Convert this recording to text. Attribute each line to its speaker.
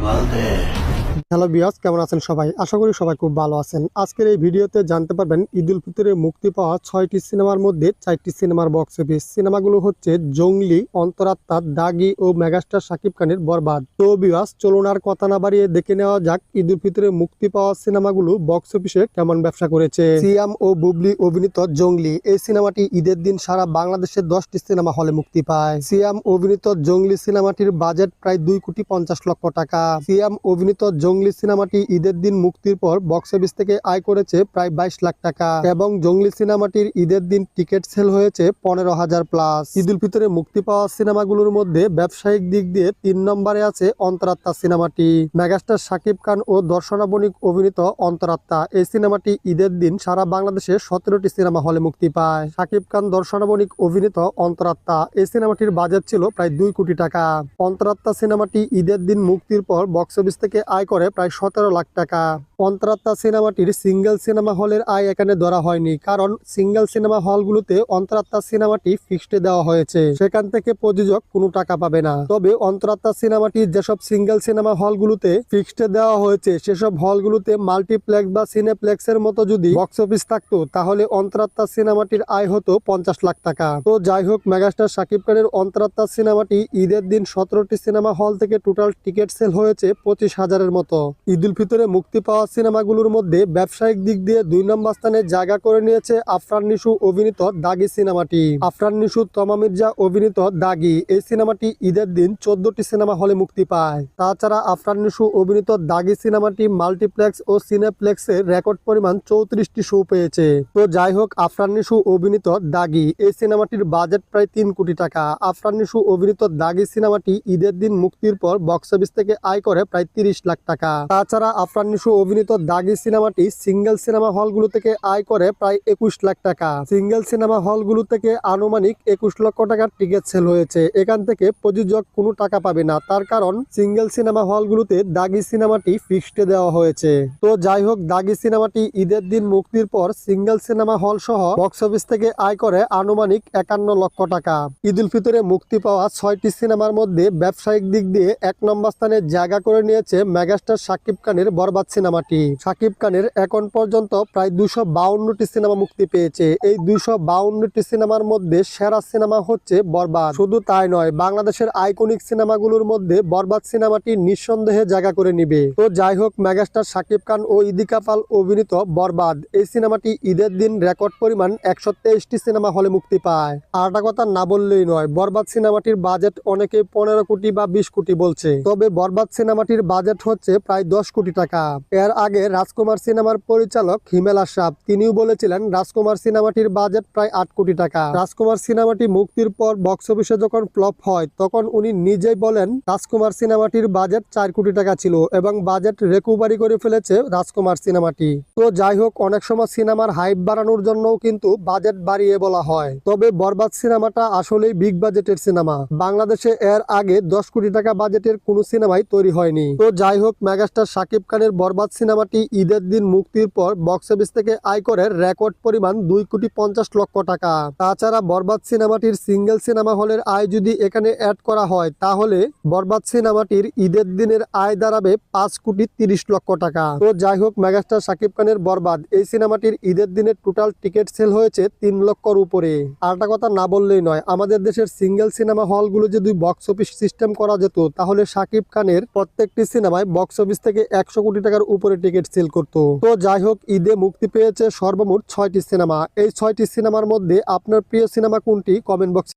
Speaker 1: 待て
Speaker 2: hello বিয়াস কেমন আছেন সবাই? আশা করি সবাই খুব ভালো আছেন। আজকের এই ভিডিওতে জানতে পারবেন ঈদ উল ফিতরে মুক্তি পাওয়া ছয়টি সিনেমার মধ্যে চারটি সিনেমার বক্স অফিস সিনেমাগুলো হচ্ছে জঙ্গলি, অন্তরাত্মা, দাগি ও মেগাস্টার শাকিব খানের বরবাদ। তো বিয়াস চলুন আর কথা না বাড়িয়ে দেখে নেওয়া যাক ঈদ উল ফিতরে মুক্তি পাওয়া সিনেমাগুলো বক্স অফিসে কেমন ব্যবসা করেছে। সিয়াম ও বুবলি অভিনীত জঙ্গলি, এই সিনেমাটি ঈদের দিন সারা বাংলাদেশে দশটি সিনেমা হলে মুক্তি পায়। সিয়াম অভিনীত জঙ্গলি সিনেমাটির বাজেট প্রায় দুই কোটি পঞ্চাশ লক্ষ টাকা। সিয়াম অভিনীত জঙ্গলি সিনেমাটি ঈদের দিন মুক্তির পর বক্স অফিস থেকে আয় করেছে প্রায় বাইশ লাখ টাকা। এবং জঙ্গলি সিনেমাটির ঈদের দিন টিকিট সেল হয়েছে পনেরো হাজার প্লাস ঈদ উল ফিতরে মুক্তি পাওয়া সিনেমাগুলোর মধ্যে ব্যবসায়িক দিক দিয়ে তিন নম্বরে আছে অন্তরাত্মা সিনেমাটি। মেগাস্টার শাকিব খান ও দর্শনা বণিক অভিনীত অন্তরাত্মা এই সিনেমাটি ঈদের দিন সারা বাংলাদেশে সতেরোটি সিনেমা হলে মুক্তি পায়। শাকিব খান দর্শনা বণিক অভিনীত অন্তরাত্মা এই সিনেমাটির বাজেট ছিল প্রায় দুই কোটি টাকা। অন্তরাত্মা সিনেমাটি ঈদের দিন মুক্তির পর বক্স অফিস থেকে আয় করে প্রায় সতেরো লাখ টাকা। অন্তরাত্মা সিনেমাটির সিঙ্গেল সিনেমা হলের আয় এখানে ধরা হয়নি, কারণ সিঙ্গেল সিনেমা হলগুলোতে অন্তরাত্মা সিনেমাটি ফিক্সডে দেওয়া হয়েছে। সেখান থেকে প্রযোজক কোনো টাকা পাবে না। তবে অন্তরাত্মা সিনেমাটি যেসব সিঙ্গেল সিনেমা হলগুলোতে ফিক্সডে দেওয়া হয়েছে, সেসব হলগুলোতে মাল্টিপ্লেক্স বা সিনেপ্লেক্সের মতো যদি বক্স অফিস থাকতো, তাহলে অন্তরাত্মা সিনেমাটির আয় হতো পঞ্চাশ লাখ টাকা। তো যাই হোক, মেগাস্টার শাকিব খানের অন্তরাত্মা সিনেমাটি ঈদের দিন সতেরোটি সিনেমা হল থেকে টোটাল টিকিট সেল হয়েছে পঁচিশ হাজারের মতো। ঈদ উল ফিতরে মুক্তি পাওয়া সিনেমাগুলোর মধ্যে ব্যবসায়িক দিক দিয়ে দুই নম্বর স্থানে জায়গা করে নিয়েছে আফরান নিশু অভিনীত দাগি সিনেমাটি। আফরান নিশু, তমা মির্জা অভিনীত দাগি। এই সিনেমাটি ঈদের দিন চোদ্দটি সিনেমা হলে মুক্তি পায়। তাছাড়া আফরান নিশু অভিনীত দাগি সিনেমাটি মাল্টিপ্লেক্স ও সিনেপ্লেক্সের রেকর্ড পরিমাণ চৌত্রিশটি শো পেয়েছে। তো যাই হোক, আফরান নিশু অভিনীত দাগি। এই সিনেমাটির বাজেট প্রায় তিন কোটি টাকা। আফরান নিশু অভিনীত দাগি সিনেমাটি ঈদের দিন মুক্তির পর বক্স অফিস থেকে আয় করে প্রায় তিরিশ লাখ টাকা। তাছাড়া আফরান নিশু অভিনীত দাগি সিনেমাটি সিঙ্গেল সিনেমা হলগুলো থেকে আয় করে প্রায় একুশ লাখ টাকা। সিঙ্গেল সিনেমা হলগুলো থেকে আনুমানিক একুশ লক্ষ টাকার টিকিট সেল হয়েছে। এখান থেকে প্রযোজক কোনো টাকা পাবে না। তার কারণ সিঙ্গেল সিনেমা হলগুলোতে দাগি সিনেমাটি ফিক্সডে দেওয়া হয়েছে। তো যাই হোক, দাগি সিনেমাটি ঈদের দিন মুক্তির পর সিঙ্গেল সিনেমা হল সহ বক্স অফিস থেকে আয় করে আনুমানিক একান্ন লক্ষ টাকা। ঈদ উল ফিতরে মুক্তি পাওয়া ছয়টি সিনেমার মধ্যে ব্যবসায়িক দিক দিয়ে এক নম্বর স্থানে জায়গা করে নিয়েছে মেগাস্টার শাকিব খানের বরবাদ সিনেমাটি। শাকিব খানের এখন পর্যন্ত প্রায় দুশো বাউন্নটি সিনেমা মুক্তি পেয়েছে। এই দুশো বাউন্নটি সিনেমার মধ্যে সেরা সিনেমা হচ্ছে বরবাদ। শুধু তাই নয়, বাংলাদেশের আইকনিক সিনেমাগুলোর মধ্যে বরবাদ সিনেমাটি নিঃসন্দেহে জায়গা করে নিবে। তো যাই হোক, মেগাস্টার শাকিব খান ও ইদিকা পাল অভিনীত বরবাদ। এই সিনেমাটি ঈদের দিন রেকর্ড পরিমাণ একশো তেইশটি সিনেমা হলে মুক্তি পায়। আর কথা না বললেই নয়, বরবাদ সিনেমাটির বাজেট অনেকে পনেরো কোটি বা বিশ কোটি বলছে। তবে বরবাদ সিনেমাটির বাজেট হচ্ছে প্রায় দশ কোটি টাকা। এর আগে রাজকুমার সিনেমার পরিচালক হিমেল আশরাফ, তিনিও বলেছিলেন রাজকুমার সিনেমাটির বাজেট প্রায় আট কোটি টাকা। রাজকুমার সিনেমাটি মুক্তির পর বক্স অফিসে যখন ফ্লপ হয়, তখন উনি নিজেই বলেন রাজকুমার সিনেমাটির বাজেট চার কোটি টাকা ছিল এবং বাজেট রেকুভারি করে ফেলেছে রাজকুমার সিনেমাটি। তো যাই হোক, অনেক সময় সিনেমার হাইপ বাড়ানোর জন্যও কিন্তু বাজেট বাড়িয়ে বলা হয়। তবে বরবাদ সিনেমাটা আসলেই বিগ বাজেটের সিনেমা। বাংলাদেশে এর আগে দশ কোটি টাকা বাজেটের কোনো সিনেমাই তৈরি হয়নি। তো যাই হোক মেগাস্টার শাকিব খানের বরবাদ সিনেমাটি ঈদের দিন মুক্তির পর বক্স অফিস থেকে আয় করে রেকর্ড পরিমাণ দুই কোটি পঞ্চাশ লক্ষ টাকা। তাছাড়া বরবাদ সিনেমাটির সিঙ্গেল সিনেমা হলের আয় যদি এখানে অ্যাড করা হয়, তাহলে বরবাদ সিনেমাটির ঈদের দিনের আয় দাঁড়াবে পাঁচ কোটি তিরিশ লক্ষ টাকা। তো যাই হোক, মেগাস্টার শাকিব খানের বরবাদ, এই সিনেমাটির ঈদের দিনের টোটাল টিকিট সেল হয়েছে তিন লক্ষর উপরে। আর একটা কথা না বললেই নয়, আমাদের দেশের সিঙ্গেল সিনেমা হলগুলো যদি বক্স অফিস সিস্টেম করা যেত, তাহলে শাকিব খানের প্রত্যেকটি সিনেমায় বক্স অফিস থেকে একশো কোটি টাকার উপরে টিকিট সেল করত। তো যাই হোক, ঈদে মুক্তি পেয়েছে সর্বমোট ছয়টি সিনেমা। এই ছয়টি সিনেমার মধ্যে আপনার প্রিয় সিনেমা কোনটি? কমেন্ট বক্সে